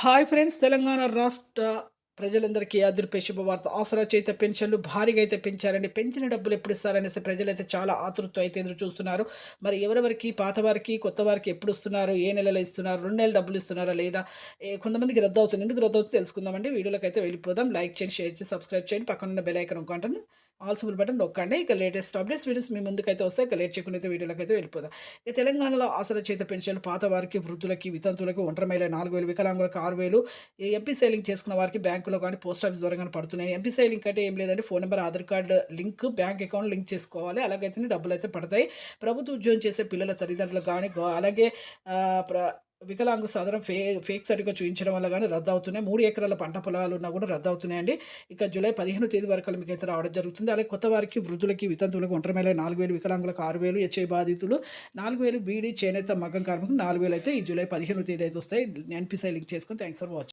Hi friends Telangana రాష్ట్ర ప్రజలందరికీ అదృపే శుభవార్త. ఆసరా చేత పెన్షన్లు భారీగా అయితే పెంచారండి పెంచిన డబ్బులు ఎప్పుడు ఇస్తారనేసి ప్రజలైతే చాలా ఆతృత్వం అయితే ఎదురు చూస్తున్నారు. మరి ఎవరెవరికి పాత వారికి కొత్త వారికి ఎప్పుడు ఇస్తున్నారు ఏ నెలలో ఇస్తున్నారు రెండు నెలలు డబ్బులు ఇస్తున్నారా లేదా కొంతమందికి రద్దు అవుతుంది ఎందుకు రద్దు అవుతుంది తెలుసుకుందామండి. వీడియోలోకి అయితే వెళ్ళిపోదాం. లైక్ చేయండి షేర్ చేసి సబ్స్క్రైబ్ చేయండి. పక్కనున్న బెల్ ఐకన్ కొంటాను ఆల్సిబుల్ బటన్ నొక్కండి. ఇక లేటెస్ట్ అప్డేట్స్ వీడియోస్ మీ ముందుకైతే వస్తాయి. ఇక లేట్ చేయకుండా అయితే అయితే వెళ్ళిపోదాం. ఇక తెలంగాణలో ఆసరా చేత పెన్షన్లు పాత వారికి వృద్ధులకి వితంతువులకు ఒంటరి మహిళ నాలుగు వేలు వికలాంగులకు ఆరు వేలు. ఎంపీ సేలింగ్ చేసుకున్న వారికి బ్యాంకులో కానీ పోస్ట్ ఆఫీస్ ద్వారా కానీ పడుతున్నాయి. ఎంపీ సేలింగ్ అంటే ఏం లేదంటే phone number Aadhaar card link bank account link చేసుకోవాలి. అలాగైతే డబ్బులు అయితే పడతాయి. ప్రభుత్వ ఉద్యోగం చేసే పిల్లల తల్లిదండ్రులు కానీ అలాగే ప్ర వికలాంగుల సాధారణ ఫే ఫేక్ సర్టిఫికేట్ చూపించడం వల్ల కానీ రద్దు అవుతున్నాయి మూడు ఎకరాల పంట పొలాలు ఉన్నా కూడా రద్దు అవుతున్నాయండి ఇక జూలై పదిహేను తేదీ వరకు మీకు అయితే రావడం జరుగుతుంది. అలాగే కొత్త వారికి వృద్ధులకి వితంతువులకు ఒంటరి మేళ నాలుగు వేలు వికలాంగులకు ఆరు వేలు హెచ్ఐ బాధితులు నాలుగు వేలు బీడీ చేనేత మగ్గం కార్మికులు నాలుగు వేలు అయితే ఈ జూలై పదిహేను తేదీ అయితే వస్తాయి. ఎన్పిసై లింక్ చేసుకొని థ్యాంక్స్ ఫర్ వాచింగ్.